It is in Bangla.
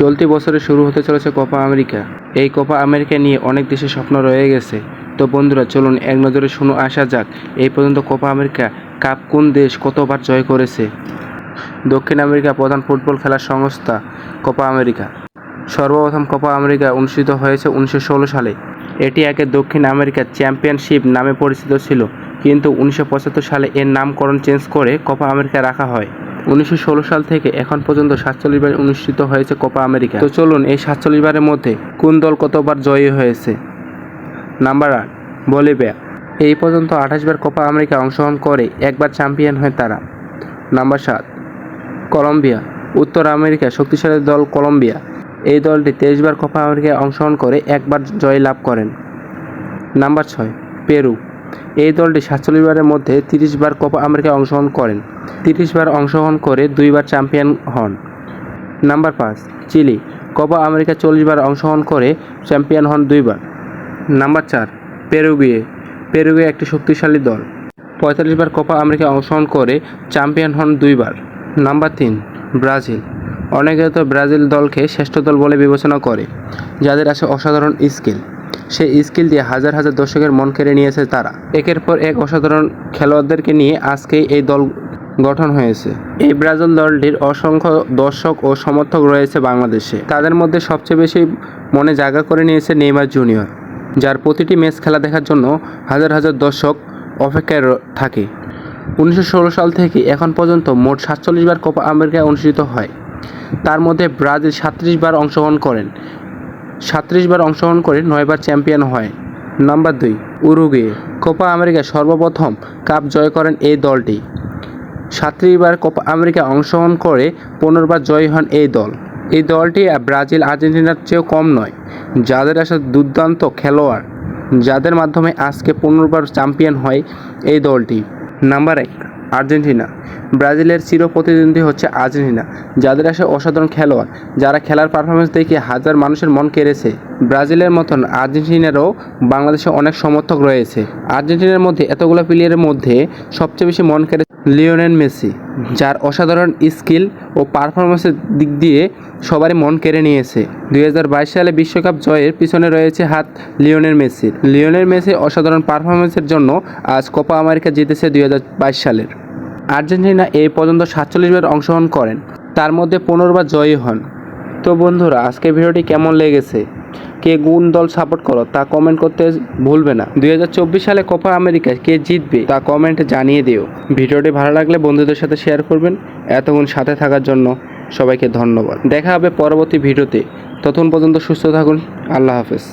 চলতি বছরে শুরু হতে চলেছে কোপা আমেরিকা। এই কোপা আমেরিকা নিয়ে অনেক দেশের স্বপ্ন রয়ে গেছে। তো বন্ধুরা, চলুন এক নজরে শুনো আসা যাক, এই পর্যন্ত কোপা আমেরিকা কাপ কোন দেশ কতবার জয় করেছে? দক্ষিণ আমেরিকা প্রধান ফুটবল খেলার সংস্থা কোপা আমেরিকা। সর্বপ্রথম কোপা আমেরিকা অনুষ্ঠিত হয়েছে উনিশশো ষোলো সালে। এটি আগে দক্ষিণ আমেরিকা চ্যাম্পিয়নশিপ নামে পরিচিত ছিল। কিন্তু উনিশশো পঁচাত্তর সালে এর নামকরণ চেঞ্জ করে কোপা আমেরিকা রাখা হয়। উনিশশো ষোলো সাল থেকে এখন পর্যন্ত সাতচল্লিশ বার অনুষ্ঠিত হয়েছে কোপা আমেরিকা। তো চলুন এই সাতচল্লিশ বারের মধ্যে কোন দল কতবার জয়ী হয়েছে? নাম্বার আট, বলিভিয়া। এই পর্যন্ত আঠাশ বার কোপা আমেরিকা অংশগ্রহণ করে একবার চ্যাম্পিয়ন হয় তারা। নাম্বার সাত, কলম্বিয়া। উত্তর আমেরিকা শক্তিশালী দল কলম্বিয়া। এই দলটি তেইশ বার কোপা আমেরিকায় অংশগ্রহণ করে একবার জয় লাভ করেন। নাম্বার ছয়, পেরু। এই দলটি সাতচল্লিশ বারের মধ্যে তিরিশ বার কোপা আমেরিকায় অংশগ্রহণ করেন। তিরিশ বার অংশগ্রহণ করে দুইবার চ্যাম্পিয়ন হন। নাম্বার পাঁচ, চিলি। কোপা আমেরিকা চল্লিশ বার অংশগ্রহণ করে চ্যাম্পিয়ন হন দুইবার নাম্বার চার, পেরুগুয়ে। পেরুগুয়ে একটি শক্তিশালী দল। পঁয়তাল্লিশ বার কোপা আমেরিকা অংশগ্রহণ করে চ্যাম্পিয়ন হন দুইবার নাম্বার তিন, ব্রাজিল। অনেকে তো ব্রাজিল দলকে শ্রেষ্ঠ দল বলে বিবেচনা করে, যাদের আছে অসাধারণ স্কিল। সেই স্কিল দিয়ে হাজার হাজার দর্শকের মন কেড়ে নিয়েছে তারা। একের পর এক অসাধারণ খেলোয়াড়দেরকে নিয়ে আজকেই এই দল গঠন হয়েছে। এই ব্রাজিল দলটির অসংখ্য দর্শক ও সমর্থক রয়েছে বাংলাদেশে। তাদের মধ্যে সবচেয়ে বেশি মনে জায়গা করে নিয়েছে নেইমার জুনিয়র, যার প্রতিটি ম্যাচ খেলা দেখার জন্য হাজার হাজার দর্শক অপেক্ষায় থাকে। উনিশশো ষোলো সাল থেকে এখন পর্যন্ত মোট সাতচল্লিশ বার কোপা আমেরিকায় অনুষ্ঠিত হয়। তার মধ্যে ব্রাজিল সাতত্রিশ বার অংশগ্রহণ করেন। সাতত্রিশ বার অংশগ্রহণ করে নয়বার চ্যাম্পিয়ন হয়। নাম্বার দুই, উরুগুয়ে। কোপা আমেরিকায় সর্বপ্রথম কাপ জয় করেন এই দলটি। সাতত্রিশ বার কোপা আমেরিকা অংশগ্রহণ করে পনেরোবার জয়ী হন এই দল। এই দলটি ব্রাজিল আর্জেন্টিনার চেয়েও কম নয়, যাদের আসলে দুর্দান্ত খেলোয়াড়, যাদের মাধ্যমে আজকে পনেরোবার চ্যাম্পিয়ন হয় এই দলটি। নাম্বার এক আর্জেন্টিনা। ব্রাজিলের চির প্রতিদ্বন্দ্বী হচ্ছে আর্জেন্টিনা, যাদের আসে অসাধারণ খেলোয়াড়, যারা খেলার পারফরমেন্স দেখে হাজার মানুষের মন কেড়েছে। ব্রাজিলের মতন আর্জেন্টিনারও বাংলাদেশে অনেক সমর্থক রয়েছে। আর্জেন্টিনার মধ্যে এতগুলো প্লেয়ারের মধ্যে সবচেয়ে বেশি মন কেড়ে লিওনেল মেসি, যার অসাধারণ স্কিল ও পারফরমেন্সের দিক দিয়ে সবারই মন কেড়ে নিয়েছে। দুই হাজার বাইশ সালে বিশ্বকাপ জয়ের পিছনে রয়েছে হাত লিওনেল মেসির। লিওনেল মেসি অসাধারণ পারফরমেন্সের জন্য আজ কোপা আমেরিকা জিতেছে দুই হাজার বাইশ সালের। আর্জেন্টিনা এই পর্যন্ত সাতচল্লিশ বার অংশগ্রহণ করেন, তার মধ্যে পনেরো বার জয়ী হন। তো বন্ধুরা, আজকের ভিডিওটি কেমন লেগেছে? কে গুণ দল সাপোর্ট করো তা কমেন্ট করতে ভুলবে না। দুই হাজার চব্বিশ সালে কোপা আমেরিকা কে জিতবে তা কমেন্টে জানিয়ে দিও। ভিডিওটি ভালো লাগলে বন্ধুদের সাথে শেয়ার করবেন। এতক্ষণ সাথে থাকার জন্য সবাইকে ধন্যবাদ। দেখা হবে পরবর্তী ভিডিওতে। ততক্ষণ পর্যন্ত সুস্থ থাকুন। আল্লাহ হাফেজ।